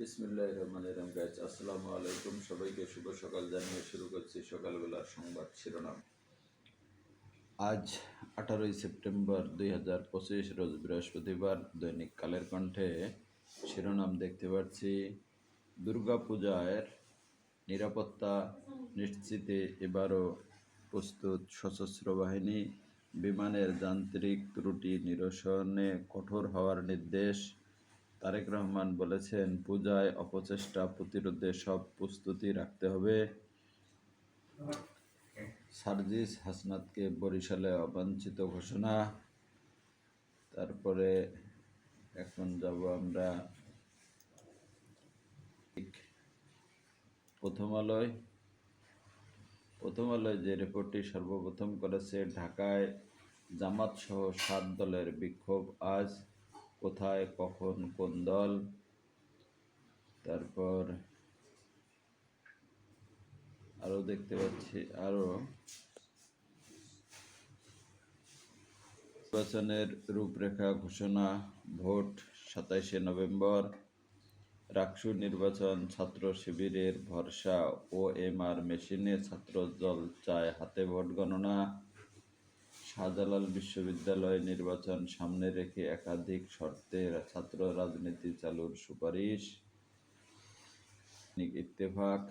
বিসমিল্লাহ রহমান রহিম গাইজ আসসালামু আলাইকুম। সবাইকে শুভ সকাল জানিয়ে শুরু করছি সকালবেলার সংবাদ শিরোনাম। আজ আঠারোই সেপ্টেম্বর দুই হাজার পঁচিশ, রোজ বৃহস্পতিবার, দৈনিক কালের কণ্ঠে শিরোনাম দেখতে পাচ্ছি। দুর্গাপূজার নিরাপত্তা নিশ্চিতে এবারও প্রস্তুত সশস্ত্র বাহিনী। বিমানের যান্ত্রিক ত্রুটি নিরসনে কঠোর হওয়ার নির্দেশ। তারেক রহমান বলেছেন, পূজায় অপচেষ্টা প্রতিরোধে সব প্রস্তুতি রাখতে হবে। সার্জিস হাসনাতকে বরিশালে অবাঞ্ছিত ঘোষণা। তারপরে এখন যাব আমরা প্রথম আলোয়। প্রথম আলোয় যে রিপোর্টটি সর্বপ্রথম করেছে ঢাকায় জামাত সহ সাত দলের বিক্ষোভ। আজ কোথায়, কখন, কোন দল, তারপর আরও দেখতে পাচ্ছি আরও নির্বাচনের রূপরেখা, ঘোষণা, ভোট, সাতাইশে নভেম্বর, রাকসু নির্বাচন, ছাত্র শিবিরের ভরসা ও এম আর মেশিনে ছাত্র দল চায় হাতে ভোট গণনা। শাহজালাল বিশ্ববিদ্যালয় নির্বাচন সামনে রেখে একাধিক শর্তে ছাত্র রাজনীতি চালুর সুপারিশ। ইত্তেফাক।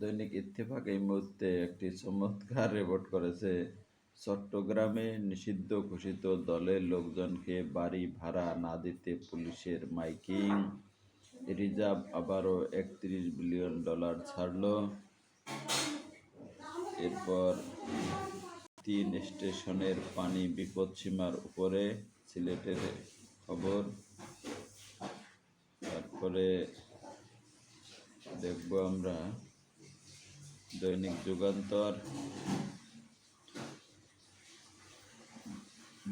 দৈনিক ইত্তেফাক এই মুহূর্তে একটি চমৎকার রিপোর্ট করেছে। চট্টগ্রামে নিষিদ্ধ ঘোষিত দলের লোকজনকে বাড়ি ভাড়া না দিতে পুলিশের মাইকিং। রিজার্ভ আবারও একত্রিশ বিলিয়ন ডলার ছাড়ল। এরপর তিন স্টেশনের পানি বিপদসীমার উপরে সিলেটের খবর। তারপরে দেখব আমরা দৈনিক যুগান্তর।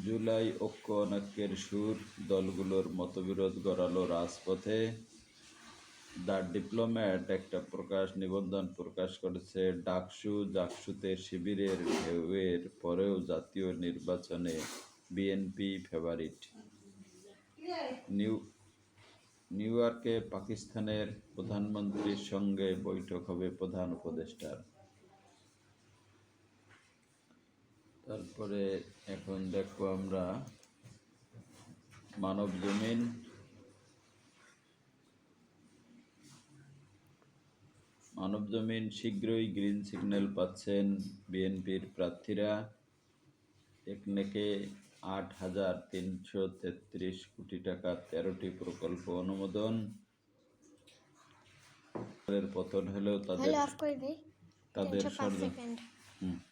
জুলাই ঐক্য অনাক্যের সুর, দলগুলোর মতবিরোধ গড়ালো রাজপথে। দ্য ডিপ্লোম্যাট একটা প্রকাশ, নিবন্ধন প্রকাশ করেছে ডাকসু জাকসুতে শিবিরের ঢেউয়ের পরেও জাতীয় নির্বাচনে বিএনপি ফেভারিট। নিউ নিউ ইয়র্কে পাকিস্তানের প্রধানমন্ত্রীর সঙ্গে বৈঠক হবে প্রধান উপদেষ্টার। তারপরে এখন দেখব আমরা মানব জমিন মানব জমিন শীঘ্রই গ্রিন সিগন্যাল পাচ্ছেন বিএনপির প্রার্থীরা। একনেকে আট হাজার তিনশো তেত্রিশ কোটি টাকা তেরোটি প্রকল্প অনুমোদন। পতন হলেও তাদের তাদের অফ হুম তাদের